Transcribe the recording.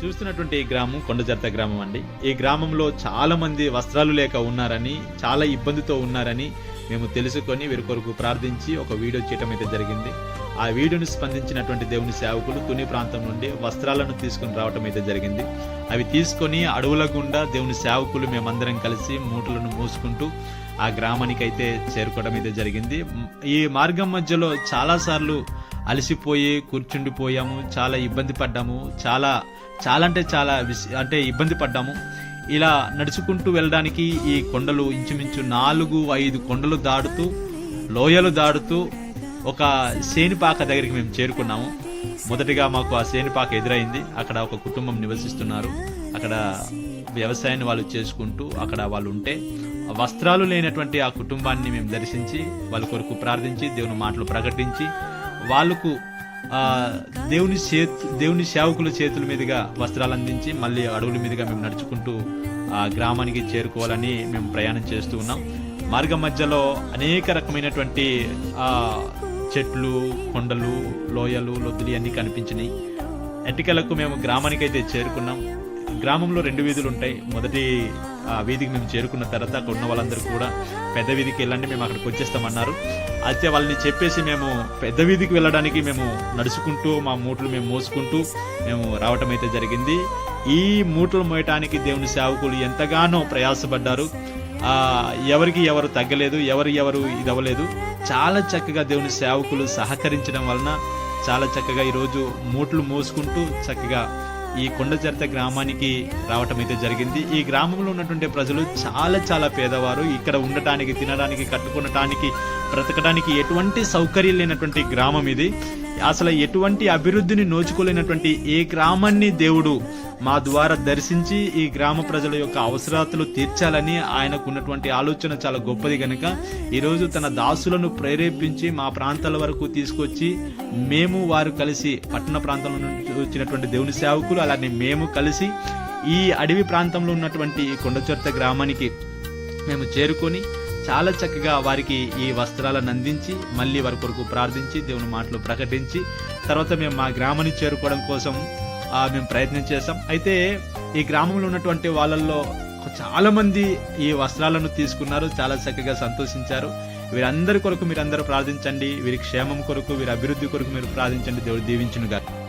చూస్తున్నటువంటి ఈ గ్రామం కొండజర్త గ్రామం అండి. ఈ గ్రామంలో చాలా మంది వస్త్రాలు లేక ఉన్నారని చాలా ఇబ్బందితో ఉన్నారని మేము తెలుసుకొని వీరి కొరకు ప్రార్థించి ఒక వీడియో చేయటం అయితే జరిగింది. ఆ వీడియోని స్పందించినటువంటి దేవుని సేవకులు తుని ప్రాంతం నుండి వస్త్రాలను తీసుకుని రావటం అయితే జరిగింది. అవి తీసుకొని అడవుల గుండా దేవుని సేవకులు మేమందరం కలిసి మూటలను మూసుకుంటూ ఆ గ్రామానికి అయితే చేరుకోవడం అయితే జరిగింది. ఈ మార్గం మధ్యలో చాలాసార్లు అలసిపోయి కూర్చుండిపోయాము చాలా ఇబ్బంది పడ్డాము చాలా చాలా అంటే చాలా విస్- అంటే ఇబ్బంది పడ్డాము. ఇలా నడుచుకుంటూ వెళ్ళడానికి ఈ కొండలు ఇంచుమించు నాలుగు ఐదు కొండలు దాడుతూ లోయలు దాడుతూ ఒక శేనిపాక దగ్గరికి మేము చేరుకున్నాము. మొదటిగా మాకు ఆ శేనిపాక ఎదురైంది. అక్కడ ఒక కుటుంబం నివసిస్తున్నారు. అక్కడ వ్యవసాయాన్ని వాళ్ళు చేసుకుంటూ అక్కడ వాళ్ళు ఉంటే వస్త్రాలు లేనటువంటి ఆ కుటుంబాన్ని మేము దర్శించి వాళ్ళ కొరకు ప్రార్థించి దేవుని మాటలు ప్రకటించి వాళ్ళకు దేవుని చేతు దేవుని సేవకుల చేతుల మీదుగా వస్త్రాలు అందించి మళ్ళీ అడవుల మీదుగా మేము నడుచుకుంటూ ఆ గ్రామానికి చేరుకోవాలని మేము ప్రయాణం చేస్తూ ఉన్నాం. మార్గం మధ్యలో అనేక రకమైనటువంటి చెట్లు కొండలు లోయలు లొద్దులు అన్నీ కనిపించినాయి. ఎటికలకు మేము గ్రామానికైతే చేరుకున్నాం. గ్రామంలో రెండు వీధులు ఉంటాయి. మొదటి ఆ, వీధికి మేము చేరుకున్న తర్వాత అక్కడ ఉన్న వాళ్ళందరూ కూడా పెద్ద వీధికి వెళ్ళండి మేము అక్కడికి వచ్చేస్తామన్నారు. అయితే వాళ్ళని చెప్పేసి మేము పెద్ద వీధికి వెళ్ళడానికి మేము నడుచుకుంటూ మా మూటలు మేము మోసుకుంటూ మేము రావటం అయితే జరిగింది. ఈ మూటలు మోయటానికి దేవుని సేవకులు ఎంతగానో ప్రయాసపడ్డారు. ఎవరికి ఎవరు తగ్గలేదు ఎవరు ఎవరు ఇది అవ్వలేదు చాలా చక్కగా దేవుని సేవకులు సహకరించడం వలన చాలా చక్కగా ఈరోజు మూటలు మోసుకుంటూ చక్కగా ఈ కొండచర్త గ్రామానికి రావటం అయితే జరిగింది. ఈ గ్రామంలో ఉన్నటువంటి ప్రజలు చాలా చాలా పేదవారు. ఇక్కడ ఉండటానికి తినడానికి కట్టుకునటానికి బ్రతకడానికి ఎటువంటి సౌకర్యం లేనటువంటి గ్రామం ఇది. అసలు ఎటువంటి అభివృద్ధిని నోచుకోలేనటువంటి ఏ గ్రామాన్ని దేవుడు మా ద్వారా దర్శించి ఈ గ్రామ ప్రజల యొక్క అవసరాలు తీర్చాలని ఆయనకు ఉన్నటువంటి ఆలోచన చాలా గొప్పది కనుక ఈరోజు తన దాసులను ప్రేరేపించి మా ప్రాంతాల వరకు తీసుకొచ్చి మేము వారు కలిసి పట్టణ ప్రాంతంలో నుంచి వచ్చినటువంటి దేవుని సేవకులు అలానే మేము కలిసి ఈ అడవి ప్రాంతంలో ఉన్నటువంటి ఈ కొండచొర్త గ్రామానికి మేము చేరుకొని చాలా చక్కగా వారికి ఈ వస్త్రాలను అందించి మళ్ళీ వారి కొరకు ప్రార్థించి దేవుని మాటలు ప్రకటించి తర్వాత మేము మా గ్రామాన్ని చేరుకోవడం కోసం మేము ప్రయత్నం చేసాం అయితే ఈ గ్రామంలో ఉన్నటువంటి వాళ్ళల్లో చాలా మంది ఈ వస్త్రాలను తీసుకున్నారు. చాలా చక్కగా సంతోషించారు. వీరందరి కొరకు మీరందరూ ప్రార్థించండి. వీరి క్షేమం కొరకు వీరి అభివృద్ధి కొరకు మీరు ప్రార్థించండి. దేవుడు దీవించును గారు